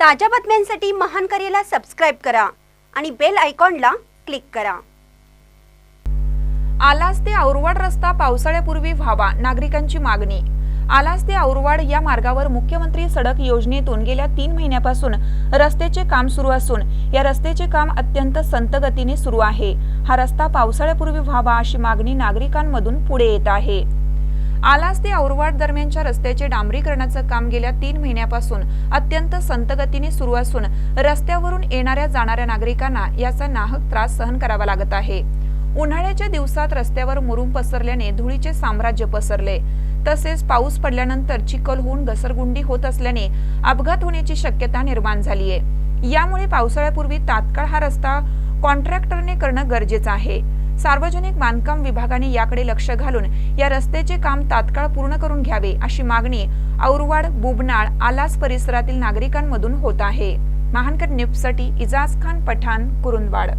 ताज्या बातम्यांसाठी महान करेला सबस्क्राईब करा आणि बेल आयकॉनला क्लिक करा. आलास ते औरवाड रस्ता पावसाळ्यापूर्वी व्हावा नागरिकांची मागणी. आलास ते औरवाड या मार्गावर मुख्यमंत्री सडक योजनेतून गेल्या तीन महिन्यापासून रस्त्याचे काम सुरू असून या रस्त्याचे काम अत्यंत संतगतीने सुरू आहे. हा रस्ता पावसाळ्यापूर्वी व्हावा अशी मागणी नागरिकांमधून पुढे येत आहे. आलास ते औरवाड दरम्यानच्या रस्त्याचे डांबरीकरणाचं काम गेल्या तीन महिन्यापासून अत्यंत संतगतीने सुरू असून रस्त्यावरून येणाऱ्या जाणाऱ्या नागरिकांना याचा नाहक त्रास सहन करावा लागत आहे. उन्हाळ्याच्या दिवसात रस्त्यावर मुरुम पसरल्याने धुळीचे साम्राज्य पसरले. तसेच पाऊस पडल्यानंतर चिखल होऊन घसरगुंडी होत असल्याने अपघात होण्याची शक्यता निर्माण झाली आहे. यामुळे पावसाळ्यापूर्वी तात्काळ हा रस्ता कॉन्ट्रॅक्टरने करणं गरजेचं आहे. सार्वजनिक बांधकाम विभागाने याकडे लक्ष घालून या रस्त्याचे काम तात्काळ पूर्ण करून घ्यावे अशी मागणी औरवाड बुबनाळ आलास परिसरातील नागरिकांमधून होत आहे. महानकर न्यूजसाठी इजाज खान पठाण कुरुंदवाड.